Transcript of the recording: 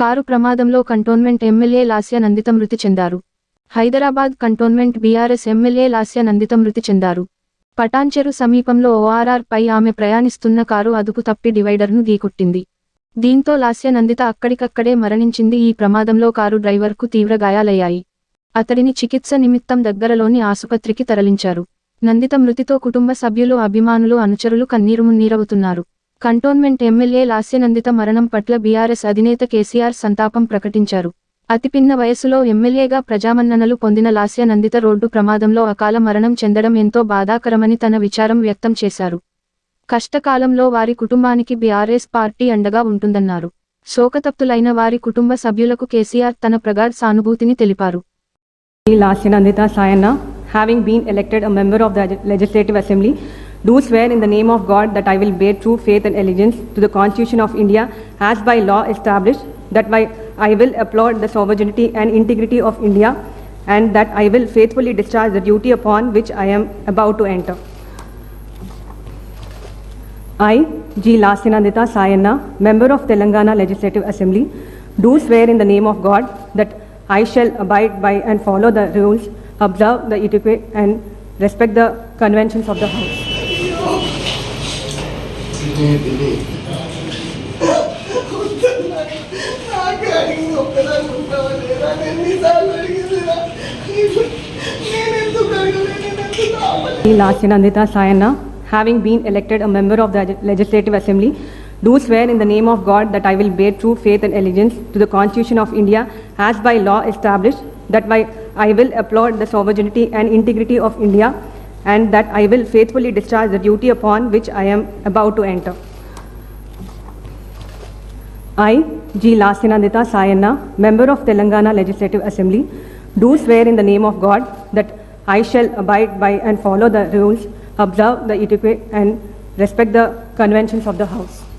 Car ప్రమాదంలో cantonment MLA Lasya Nanditha మృతి చెందారు. Hyderabad cantonment BRS MLA Lasya Nanditha మృతి చెందారు. పటాన్చెరు సమీపంలో ఓఆర్ఆర్ పై ఆమె ప్రయాణిస్తున్న కారు అదుపు తప్పి డివైడర్ను ఢీకొట్టింది. దీంతో లాస్య నందిత అక్కడికక్కడే మరణించింది. ఈ ప్రమాదంలో కారు డ్రైవర్కు తీవ్ర గాయాలయ్యాయి. అతడిని చికిత్స నిమిత్తం దగ్గరలోని ఆసుపత్రికి తరలించారు. నందిత మృతితో కుటుంబ సభ్యులు అభిమానులు అనుచరులు కన్నీరుమున్నీరవుతున్నారు కంటోన్మెంట్ ఎమ్మెల్యే లాస్యనందిత మరణం పట్ల బీఆర్ఎస్ అధినేత కేసీఆర్ సంతాపం ప్రకటించారు. అతిపిన్న వయసులో ఎమ్మెల్యేగా ప్రజామన్ననలు పొందిన లాస్యనందిత రోడ్డు ప్రమాదంలో అకాల మరణం చెందడం ఎంతో బాధాకరమని తన విచారం వ్యక్తం చేశారు. కష్టకాలంలో వారి కుటుంబానికి బీఆర్ఎస్ పార్టీ అండగా ఉంటుందన్నారు. శోకతప్తులైన వారి కుటుంబ సభ్యులకు కేసీఆర్ తన ప్రగాఢ సానుభూతిని తెలిపారు. Lasyanandita Sayana, having been elected a member of the legislative assembly do swear in the name of God that I will bear true faith and allegiance to the Constitution of India as by law established, that I will applaud the sovereignty and integrity of India, and that I will faithfully discharge the duty upon which I am about to enter. I, G. Lasyanandita Sayana, member of Telangana Legislative Assembly, do swear in the name of God that I shall abide by and follow the rules, observe the etiquette, and respect the conventions of the House. ಹೇಳ್ತೀನಿ Last Nandita Sayana, having been elected a member of the Legislative Assembly, do swear in the name of God that I will bear true faith and allegiance to the Constitution of India as by law established, that I will applaud the sovereignty and integrity of India and that I will faithfully discharge the duty upon which I am about to enter. I, G. Lasyanandita Sayana, member of Telangana Legislative Assembly, do swear in the name of God that I shall abide by and follow the rules, observe the etiquette, and respect the conventions of the House.